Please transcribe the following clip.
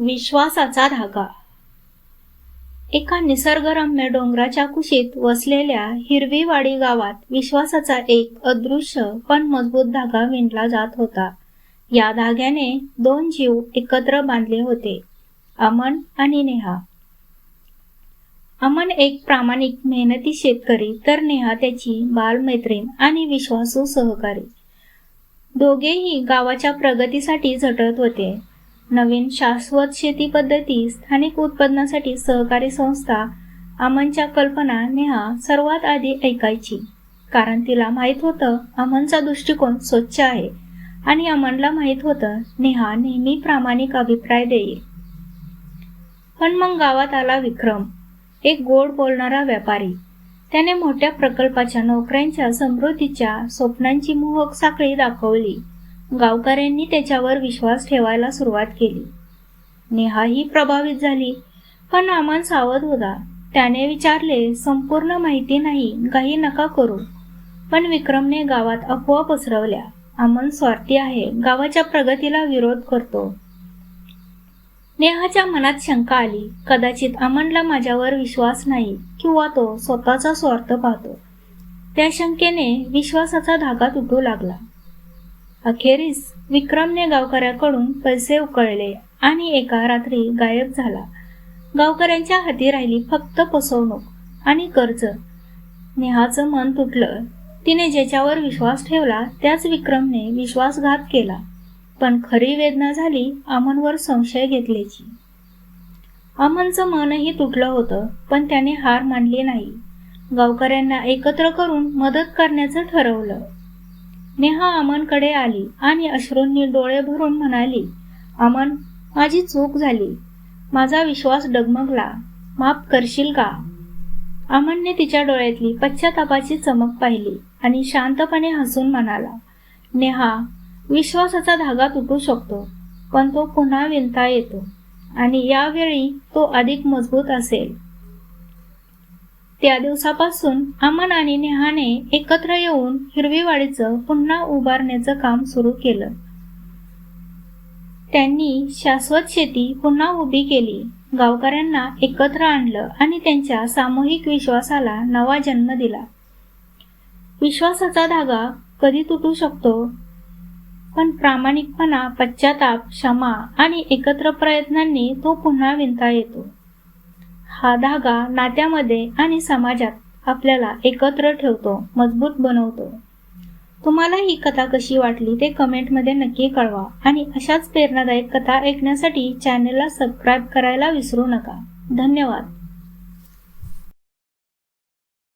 विश्वासाचा धागा. एका निसर्गरम्य डोंगराच्या कुशीत वसलेल्या हिरवीवाडी गावात विश्वासाचा एक अदृश्य पण मजबूत धागा विणला जात होता. या धाग्याने दोन जीव एकत्र बांधले होते अमन आणि नेहा. अमन एक प्रामाणिक मेहनती शेतकरी तर नेहा त्याची बालमैत्रीण आणि विश्वासू सहकारी. दोघेही गावाच्या प्रगतीसाठी झटत होते. नवीन शाश्वत शेती पद्धती स्थानिक उत्पन्नासाठी सहकारी संस्था अमनच्या कल्पना नेहा सर्वात आधी ऐकायची. कारण तिला माहीत होतं अमनचा दृष्टिकोन स्वच्छ आहे आणि अमनला माहीत होतं नेहा नेहमी प्रामाणिक अभिप्राय देईल. पण मग गावात आला विक्रम एक गोड बोलणारा व्यापारी. त्याने मोठ्या प्रकल्पाच्या नोकऱ्यांच्या समृद्धीच्या स्वप्नांची मोहक साखळी दाखवली. गावकऱ्यांनी त्याच्यावर विश्वास ठेवायला सुरुवात केली. नेहाही प्रभावित झाली. पण अमन सावध होता. त्याने विचारले संपूर्ण माहिती नाही काही नका करू. पण विक्रमने गावात अफवा पसरवल्या. अमन स्वार्थी आहे गावाच्या प्रगतीला विरोध करतो. नेहाच्या मनात शंका आली. कदाचित अमनला माझ्यावर विश्वास नाही किंवा तो स्वतःचा स्वार्थ पाहतो. त्या शंकेने विश्वासाचा धागा तुटू लागला. अखेरीस विक्रमने गावकऱ्याकडून पैसे उकळले आणि एका रात्री गायब झाला. गावकऱ्यांच्या हाती राहिली फक्त फसवणूक आणि कर्ज. नेहाचं मन तुटलं. तिने ज्याच्यावर विश्वास ठेवला त्याच विक्रमने विश्वासघात केला. पण खरी वेदना झाली अमनवर संशय घेतल्याची. अमनचं मनही तुटलं होतं पण त्याने हार मानली नाही. गावकऱ्यांना एकत्र करून मदत करण्याचं ठरवलं. नेहा अमनकडे आली आणि अश्रूंनी डोळे भरून म्हणाली अमन माझी चूक झाली. माझा विश्वास डगमगला. माफ करशील का? अमनने तिच्या डोळ्यातली पश्चातापाची चमक पाहिली आणि शांतपणे हसून म्हणाला नेहा विश्वासाचा धागा तुटू शकतो पण तो पुन्हा विणता येतो आणि यावेळी तो अधिक मजबूत असेल. त्या दिवसापासून अमन आणि नेहाने एकत्र येऊन हिरवीवाडीचं पुन्हा उभारण्याचं काम सुरू केलं. त्यांनी शाश्वत शेती पुन्हा उभी केली. गावकऱ्यांना एकत्र आणलं आणि त्यांच्या सामूहिक विश्वासाला नवा जन्म दिला. विश्वासाचा धागा कधी तुटू शकतो? पण प्रामाणिकपणा पश्चाताप क्षमा आणि एकत्र प्रयत्नांनी तो पुन्हा विणता येतो. हा धागा नात्यामध्ये आणि समाजात आपल्याला एकत्र ठेवतो मजबूत बनवतो. तुम्हाला ही कथा कशी वाटली ते कमेंटमध्ये नक्की कळवा आणि अशाच प्रेरणादायक कथा ऐकण्यासाठी चॅनेलला सबस्क्राईब करायला विसरू नका. धन्यवाद.